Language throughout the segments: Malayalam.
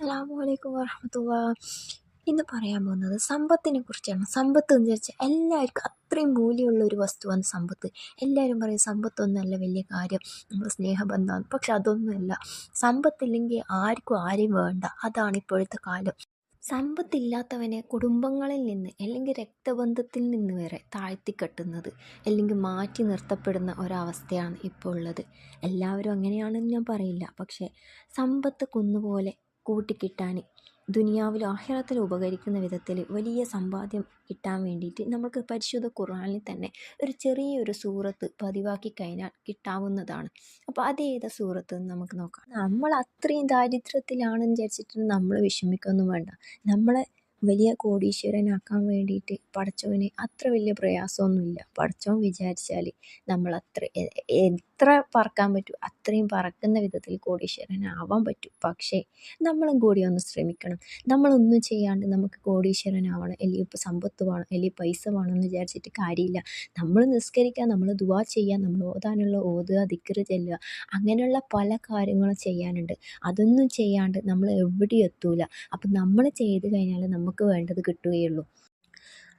അസ്സലാമലൈക്കും വറഹമത്തുള്ള. ഇന്ന് പറയാൻ പോകുന്നത് സമ്പത്തിനെ കുറിച്ചാണ്. സമ്പത്ത് എന്ന് വെച്ചാൽ എല്ലാവർക്കും അത്രയും മൂല്യമുള്ള ഒരു വസ്തുവാണ് സമ്പത്ത്. എല്ലാവരും പറയും സമ്പത്തൊന്നല്ല വലിയ കാര്യം. നമ്മൾ സ്നേഹബന്ധമാണ്. പക്ഷെ അതൊന്നുമല്ല. സമ്പത്തില്ലെങ്കിൽ ആർക്കും ആരെയും വേണ്ട. അതാണ് ഇപ്പോഴത്തെ കാലം. സമ്പത്തില്ലാത്തവനെ കുടുംബങ്ങളിൽ നിന്ന് അല്ലെങ്കിൽ രക്തബന്ധത്തിൽ നിന്ന് വരെ താഴ്ത്തിക്കെട്ടുന്നത് അല്ലെങ്കിൽ മാറ്റി നിർത്തപ്പെടുന്ന ഒരവസ്ഥയാണ് ഇപ്പോൾ ഉള്ളത് എല്ലാവരും അങ്ങനെയാണെന്ന് ഞാൻ പറയില്ല. പക്ഷേ സമ്പത്ത് കുന്നുപോലെ കൂട്ടിക്കിട്ടാൻ ദുനിയാവിലും ആഖിറത്തിലും ഉപകരിക്കുന്ന വിധത്തിൽ വലിയ സമ്പാദ്യം കിട്ടാൻ വേണ്ടിയിട്ട് നമുക്ക് പരിശുദ്ധ ഖുർആനിൽ തന്നെ ഒരു ചെറിയൊരു സൂറത്ത് പതിവാക്കി കഴിഞ്ഞാൽ കിട്ടാവുന്നതാണ്. അപ്പോൾ അതേത സൂറത്ത് നമുക്ക് നോക്കാം. നമ്മൾ അത്രയും ദാരിദ്ര്യത്തിലാണെന്ന് വിചാരിച്ചിട്ട് നമ്മൾ വിഷമിക്കൊന്നും വേണ്ട. നമ്മളെ വലിയ കോടീശ്വരനാക്കാൻ വേണ്ടിയിട്ട് പടച്ചവന് അത്ര വലിയ പ്രയാസമൊന്നുമില്ല. പടച്ചവൻ വിചാരിച്ചാൽ നമ്മൾ അത്ര എത്ര പറക്കാൻ പറ്റും. അത്രയും പറക്കുന്ന വിധത്തിൽ കോടീശ്വരനാവാൻ പറ്റും. പക്ഷേ നമ്മളും കൂടി ഒന്ന് ശ്രമിക്കണം. നമ്മളൊന്നും ചെയ്യാണ്ട് നമുക്ക് കോടീശ്വരനാവണം. അല്ലെങ്കിൽ ഇപ്പോൾ സമ്പത്ത് വേണം അല്ലെങ്കിൽ പൈസ വേണം എന്ന് വിചാരിച്ചിട്ട് കാര്യമില്ല. നമ്മൾ നിസ്കരിക്കുക നമ്മൾ ദുവാ ചെയ്യുക നമ്മൾ ഓതാനുള്ള ഓതുക ദിക്കറ് ചെല്ലുക അങ്ങനെയുള്ള പല കാര്യങ്ങളും ചെയ്യാനുണ്ട്. അതൊന്നും ചെയ്യാണ്ട് നമ്മൾ എവിടെയും എത്തൂല. അപ്പം നമ്മൾ ചെയ്ത് കഴിഞ്ഞാൽ നമുക്ക് വേണ്ടത് കിട്ടുകയുള്ളൂ.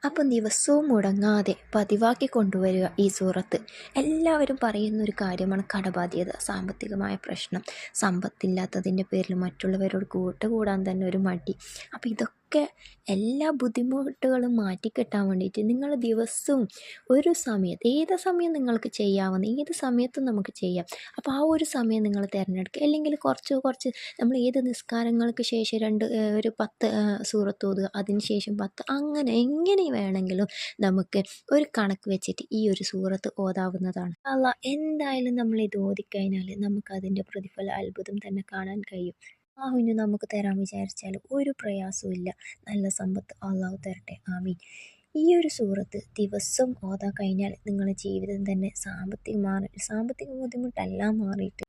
അപ്പം ദിവസവും മുടങ്ങാതെ പതിവാക്കി കൊണ്ടുവരിക ഈ സൂറത്ത്. എല്ലാവരും പറയുന്ന ഒരു കാര്യമാണ് കടബാധ്യത സാമ്പത്തികമായ പ്രശ്നം സമ്പത്തില്ലാത്തതിന്റെ പേരിൽ മറ്റുള്ളവരോട് കൂട്ടുകൂടാൻ തന്നെ ഒരു മടി. അപ്പോൾ ഇതൊക്കെ ഒക്കെ എല്ലാ ബുദ്ധിമുട്ടുകളും മാറ്റിക്കിട്ടാൻ വേണ്ടിയിട്ട് നിങ്ങൾ ദിവസവും ഒരു സമയത്ത് ഏത് സമയം നിങ്ങൾക്ക് ചെയ്യാവുന്ന ഏത് സമയത്തും നമുക്ക് ചെയ്യാം. അപ്പോൾ ആ ഒരു സമയം നിങ്ങൾ തിരഞ്ഞെടുക്കുക. അല്ലെങ്കിൽ കുറച്ച് കുറച്ച് നമ്മൾ ഏത് നിസ്കാരങ്ങൾക്ക് ശേഷം രണ്ട് ഒരു പത്ത് സൂറത്ത് ഓതുക അതിന് ശേഷം പത്ത് അങ്ങനെ എങ്ങനെ വേണമെങ്കിലും നമുക്ക് ഒരു കണക്ക് വെച്ചിട്ട് ഈ ഒരു സൂറത്ത് ഓതാവുന്നതാണ്. അല്ല എന്തായാലും നമ്മൾ ഇത് ഓതിക്കഴിഞ്ഞാൽ നമുക്ക് അതിന്റെ പ്രതിഫല അത്ഭുതം തന്നെ കാണാൻ കഴിയും. അള്ളാഹുവിന് നമുക്ക് തരാൻ വിചാരിച്ചാൽ ഒരു പ്രയാസവും നല്ല സമ്പത്ത് അള്ളാഹു തരട്ടെ. ആമീൻ. ഈ ഒരു സൂറത്ത് ദിവസം ഓതാൻ കഴിഞ്ഞാൽ നിങ്ങളുടെ ജീവിതം തന്നെ സാമ്പത്തിക മാറി സാമ്പത്തിക ബുദ്ധിമുട്ടെല്ലാം മാറിയിട്ട്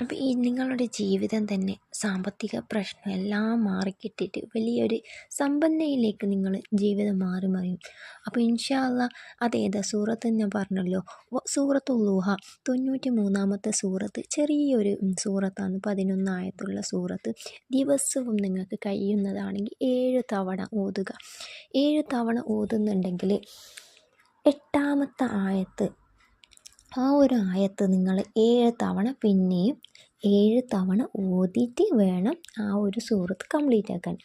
അപ്പോൾ ഈ നിങ്ങളുടെ ജീവിതം തന്നെ സാമ്പത്തിക പ്രശ്നം എല്ലാം മാറിക്കിട്ടിട്ട് വലിയൊരു സമ്പന്നയിലേക്ക് നിങ്ങൾ ജീവിതം മാറി മറിയും. അപ്പോൾ ഇൻഷാല്ല അതേതാ സൂറത്ത് ഞാൻ പറഞ്ഞല്ലോ സൂറത്ത് ഉള്ളൂഹ തൊണ്ണൂറ്റി മൂന്നാമത്തെ സൂറത്ത് ചെറിയൊരു സൂറത്താണ് പതിനൊന്നായത്തുള്ള സൂറത്ത്. ദിവസവും നിങ്ങൾക്ക് കഴിയുന്നതാണെങ്കിൽ ഏഴ് തവണ ഓതുക. ഏഴ് തവണ ഓതുന്നുണ്ടെങ്കിൽ എട്ടാമത്തെ ആയത്ത് ആ ഒരു ആയത്ത് നിങ്ങൾ ഏഴ് തവണ പിന്നെയും ഏഴ് തവണ ഓതിയിട്ട് വേണം ആ ഒരു സൂറത്ത് കംപ്ലീറ്റ് ആക്കാൻ.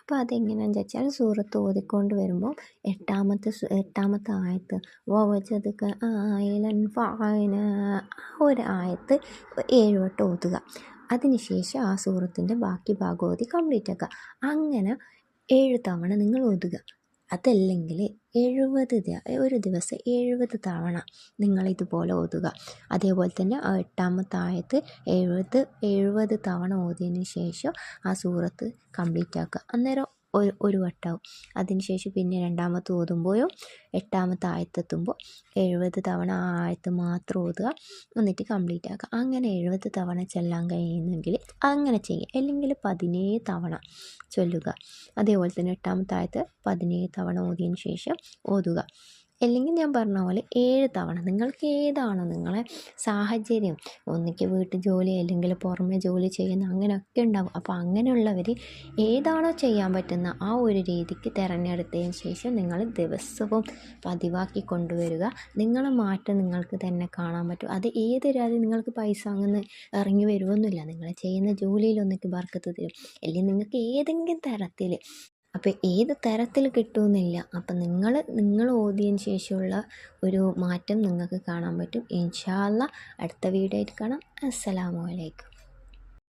അപ്പോൾ അതെങ്ങനെയാണെന്ന് വെച്ചാൽ സൂറത്ത് ഓതിക്കൊണ്ട് വരുമ്പോൾ എട്ടാമത്തെ എട്ടാമത്തെ ആയത്ത് വവജതുക ആയലൻ ഫായന ആ ഒരു ആയത്ത് ഏഴ് വട്ടം ഓതുക. അതിനുശേഷം ആ സൂറത്തിന്റെ ബാക്കി ഭാഗം ഓതി കംപ്ലീറ്റ് ആക്കുക. അങ്ങനെ ഏഴ് തവണ നിങ്ങൾ ഓതുക. അതല്ലെങ്കിൽ എഴുപത് ഒരു ദിവസം എഴുപത് തവണ നിങ്ങളിതുപോലെ ഓതുക. അതേപോലെ തന്നെ എട്ടാമത്തെ ആയത്ത് എഴുപത് എഴുപത് തവണ ഓതിയതിന് ശേഷം ആ സൂറത്ത് കംപ്ലീറ്റ് ആക്കുക. അന്നേരം ഒരു ഒരു വട്ടമാവും അതിനുശേഷം പിന്നെ രണ്ടാമത്തെ ഓതുമ്പോഴോ എട്ടാമത്തെ ആയത്തെത്തുമ്പോൾ എഴുപത് തവണ ആ ആയത്ത് മാത്രം ഓതുക. എന്നിട്ട് കംപ്ലീറ്റ് ആക്കുക. അങ്ങനെ എഴുപത് തവണ ചെല്ലാൻ കഴിയുന്നെങ്കിൽ അങ്ങനെ ചെയ്യുക. അല്ലെങ്കിൽ പതിനേഴ് തവണ ചൊല്ലുക. അതേപോലെ തന്നെ എട്ടാമത്തെ ആയത്ത് പതിനേഴ് തവണ ഓതിയതിന് ശേഷം ഓതുക. അല്ലെങ്കിൽ ഞാൻ പറഞ്ഞ പോലെ ഏഴ് തവണ നിങ്ങൾക്ക് ഏതാണോ നിങ്ങളെ സാഹചര്യം. ഒന്നിക്ക് വീട്ടു ജോലി അല്ലെങ്കിൽ പുറമെ ജോലി ചെയ്യുന്ന അങ്ങനെയൊക്കെ ഉണ്ടാവും. അപ്പോൾ അങ്ങനെയുള്ളവർ ഏതാണോ ചെയ്യാൻ പറ്റുന്ന ആ ഒരു രീതിക്ക് തിരഞ്ഞെടുത്തതിന് ശേഷം നിങ്ങൾ ദിവസവും പതിവാക്കി കൊണ്ടുവരിക. നിങ്ങളെ മാറ്റം നിങ്ങൾക്ക് തന്നെ കാണാൻ പറ്റും. അത് ഏത് രാതി നിങ്ങൾക്ക് പൈസ അങ്ങനെ ഇറങ്ങി വരുമൊന്നുമില്ല നിങ്ങൾ ചെയ്യുന്ന ജോലിയിലൊന്നിക്ക് ബർക്കത്ത് തരും. അല്ലെങ്കിൽ നിങ്ങൾക്ക് ഏതെങ്കിലും തരത്തിൽ അപ്പോൾ ഏത് തരത്തിൽ കിട്ടുമെന്നില്ല അപ്പം നിങ്ങൾ നിങ്ങൾ ഓതിയതിന് ശേഷമുള്ള ഒരു മാറ്റം നിങ്ങൾക്ക് കാണാൻ പറ്റും. ഇൻഷാ അടുത്ത വീഡിയോ ആയിട്ട് കാണാം. അസ്സലാമു അലൈക്കും.